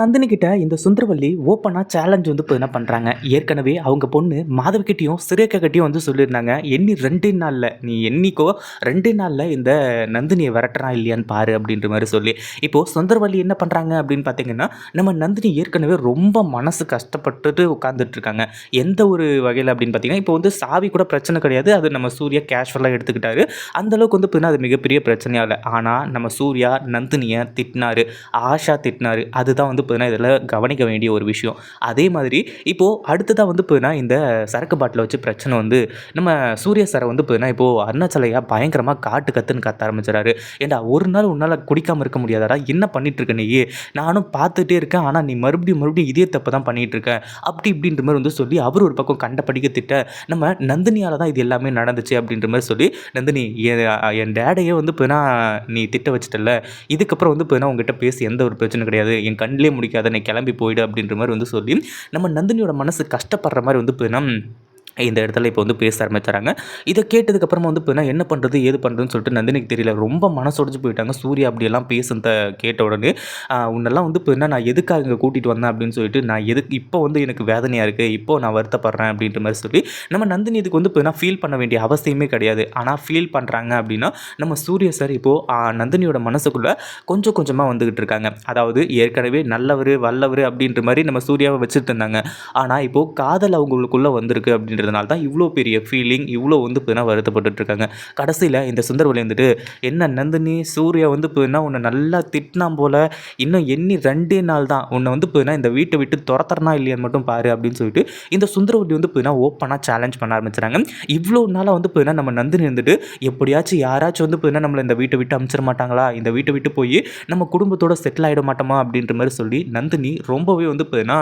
நந்தினி கிட்ட இந்த சுந்தரவல்லி ஓப்பனாக சேலஞ்ச் வந்து இப்போ என்ன பண்ணுறாங்க ஏற்கனவே அவங்க பொண்ணு மாதவிக்கிட்டையும் சிறேக்ககிட்டையும் வந்து சொல்லியிருந்தாங்க. எண்ணி ரெண்டு நாளில் நீ என்னைக்கோ ரெண்டு நாளில் இந்த நந்தினியை விரட்டுறான் இல்லையான்னு பாரு அப்படின்ற மாதிரி சொல்லி. இப்போது சுந்தரவல்லி என்ன பண்ணுறாங்க அப்படின்னு பார்த்தீங்கன்னா நம்ம நந்தினி ஏற்கனவே ரொம்ப மனசு கஷ்டப்பட்டுட்டு உட்காந்துட்ருக்காங்க எந்த ஒரு வகையில் அப்படின்னு பார்த்தீங்கன்னா இப்போ வந்து சாவி கூட பிரச்சனை கிடையாது. அது நம்ம சூர்யா கேஷுவலாக எடுத்துக்கிட்டாரு. அந்தளவுக்கு வந்து பார்த்தீங்கன்னா அது மிகப்பெரிய பிரச்சனையாக இல்லை ஆனால் நம்ம சூர்யா நந்தினியை திட்டினாரு. ஆஷா திட்டினார். அதுதான் வந்து பார்த்தீங்கன்னா இதில் கவனிக்க வேண்டிய ஒரு விஷயம். அதே மாதிரி இப்போது அடுத்ததாக வந்து பார்த்தீங்கன்னா இந்த சரக்கு பாட்டில் வச்சு பிரச்சனை வந்து நம்ம சூரிய சாரை வந்து பார்த்தீங்கன்னா இப்போது அருணாச்சலையா பயங்கரமாக காட்டு கத்துன்னு கத்த ஆரம்பிச்சிடாரு ஏண்டா ஒரு நாள் உன்னால் குடிக்காமல் இருக்க முடியாதாடா? என்ன பண்ணிட்டு இருக்க நீ? நானும் பார்த்துட்டே இருக்கேன். ஆனால் நீ மறுபடியும் மறுபடியும் இதே தப்பு தான் பண்ணிகிட்டு இருக்கேன் அப்படி இப்படின்ற மாதிரி வந்து சொல்லி அவர் ஒரு பக்கம் கண்ட படிக்க திட்ட நம்ம நந்தினியால் தான் இது எல்லாமே நடந்துச்சு அப்படின்ற மாதிரி சொல்லி நந்தினி என் டேடையே வந்து இப்போ நீ திட்ட வச்சிட்டல இதுக்கப்புறம் வந்து இப்போ உங்ககிட்ட பேசி எந்த ஒரு பிரச்சனை கிடையாது. என் கண்ணிலே முடிக்காத நீ கிளம்பி போயிடு அப்படின்ற மாதிரி வந்து சொல்லி நம்ம நந்தினியோட மனசு கஷ்டப்படுற மாதிரி வந்து இப்போ இந்த இடத்துல இப்போ வந்து பேச ஆரம்பிச்சாங்க. இதை கேட்டதுக்கப்புறமா வந்து இப்போ என்ன பண்ணுறது ஏது பண்ணுறதுன்னு சொல்லிட்டு நந்தினிக்கு தெரியல. ரொம்ப மனசொடைஞ்சு போயிட்டாங்க. சூர்யா அப்படியெல்லாம் பேசுனத கேட்ட உடனே உன்னெல்லாம் வந்து இப்போ என்ன நான் எதுக்காக இங்கே கூட்டிகிட்டு வந்தேன்? அப்படின்னு சொல்லிட்டு நான் எதுக்கு இப்போ வந்து எனக்கு வேதனையாக இருக்குது இப்போ நான் வருத்தப்படுறேன் அப்படின்ற மாதிரி சொல்லி நம்ம நந்தினி இதுக்கு வந்து இப்போ ஃபீல் பண்ண வேண்டிய அவசியமே கிடையாது. ஆனால் ஃபீல் பண்ணுறாங்க அப்படின்னா நம்ம சூரிய சார் இப்போது நந்தினியோட மனசுக்குள்ளே கொஞ்சம் கொஞ்சமாக வந்துக்கிட்டு இருக்காங்க. அதாவது ஏற்கனவே நல்லவர் வல்லவர் அப்படின்ற மாதிரி நம்ம சூர்யாவை வச்சுட்டு இருந்தாங்க. ஆனால் இப்போது காதல் அவங்களுக்குள்ளே வந்திருக்கு அப்படின்ற அப்படின்றதுனால தான் இவ்வளோ பெரிய ஃபீலிங் இவ்வளோ வந்து இப்போ வருத்தப்பட்டுருக்காங்க கடைசியில் இந்த சுந்தரவழி வந்துட்டு என்ன நந்தினி சூர்யா வந்து இப்போ என்ன உன்னை நல்லா திட்டினா போல் இன்னும் எண்ணி ரெண்டே நாள் தான் உன்னை வந்து இப்போ இந்த வீட்டை விட்டு துரத்துறனா இல்லையான்னு மட்டும் பாரு அப்படின்னு சொல்லிட்டு இந்த சுந்தரவள்ளி வந்து இப்போ ஓப்பனாக சேலஞ்ச் பண்ண ஆரம்பிச்சுறாங்க. இவ்வளோ நாளாக வந்து இப்போ நம்ம நந்தினி இருந்துட்டு எப்படியாச்சும் யாராச்சும் வந்து இப்போ நம்மளை இந்த வீட்டை விட்டு அமிச்சிட மாட்டாங்களா? இந்த வீட்டை விட்டு போய் நம்ம குடும்பத்தோட செட்டில் ஆகிட மாட்டோமா? அப்படின்ற மாதிரி சொல்லி நந்தினி ரொம்பவே வந்து இப்போ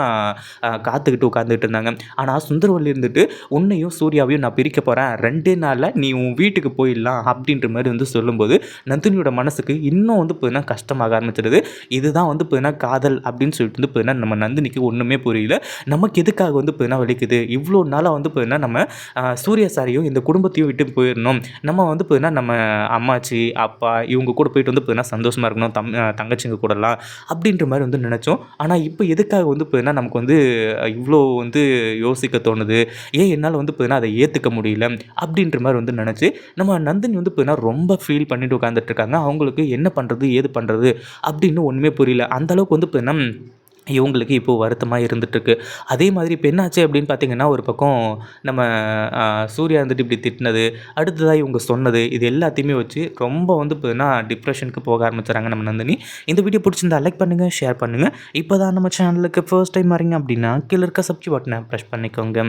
காத்துக்கிட்டு உட்காந்துட்டு இருந்தாங்க. ஆனால் சுந்தரவள்ளி இருந்துட்டு உன்னையும் சூர்யாவையும் நான் பிரிக்க போகிறேன் ரெண்டே நாளில் நீ உன் வீட்டுக்கு போயிடலாம் அப்படின்ற மாதிரி வந்து சொல்லும்போது நந்தினியோட மனசுக்கு இன்னும் வந்து பார்த்தீங்கன்னா கஷ்டமாக ஆரம்பிச்சிடுது. இதுதான் வந்து பார்த்தீங்கன்னா காதல் அப்படின்னு சொல்லிட்டு வந்து பார்த்தீங்கன்னா நம்ம நந்தினிக்கு ஒன்றுமே புரியல. நமக்கு எதுக்காக வந்து பார்த்தீங்கன்னா வலிக்குது? இவ்வளோ நாளாக வந்து பார்த்தீங்கன்னா நம்ம சூர்யா சாரையும் இந்த குடும்பத்தையும் விட்டு போயிடணும். நம்ம வந்து பார்த்தீங்கன்னா நம்ம அம்மாச்சி அப்பா இவங்க கூட போயிட்டு வந்து பார்த்தீங்கன்னா சந்தோஷமாக இருக்கணும். தம் தங்கச்சிங்க கூடலாம் அப்படின்ற மாதிரி வந்து நினச்சோம். ஆனால் இப்போ எதுக்காக வந்து பார்த்தீங்கன்னா நமக்கு வந்து இவ்வளோ வந்து யோசிக்க தோணுது? ஏன் என்னால் வந்து பார்த்தீங்கன்னா அதை ஏற்றுக்க முடியல அப்படின்ற மாதிரி வந்து நினச்சி நம்ம நந்தினி வந்து பார்த்தீங்கன்னா ரொம்ப ஃபீல் பண்ணிட்டு உட்காந்துட்டு இருக்காங்க. அவங்களுக்கு என்ன பண்ணுறது ஏது பண்ணுறது அப்படின்னு ஒன்றுமே புரியல. அந்தளவுக்கு வந்து பார்த்தீங்கன்னா இவங்களுக்கு இப்போது வருத்தமாக இருந்துகிட்ருக்கு அதே மாதிரி இப்போ என்னாச்சு அப்படின்னு பார்த்தீங்கன்னா ஒரு பக்கம் நம்ம சூர்யா வந்துட்டு இப்படி திட்டினது அடுத்ததாக இவங்க சொன்னது இது எல்லாத்தையுமே வச்சு ரொம்ப வந்து பார்த்தீங்கன்னா டிப்ரெஷனுக்கு போக ஆரம்பிச்சுறாங்க நம்ம நந்தினி. இந்த வீடியோ பிடிச்சிருந்தா லைக் பண்ணுங்கள் ஷேர் பண்ணுங்கள் இப்போ தான் நம்ம சேனலுக்கு ஃபர்ஸ்ட் டைம் வரீங்க அப்படின்னா கீழே இருக்க சப்ஜி பட்டனை ப்ரெஷ் பண்ணிக்கோங்க.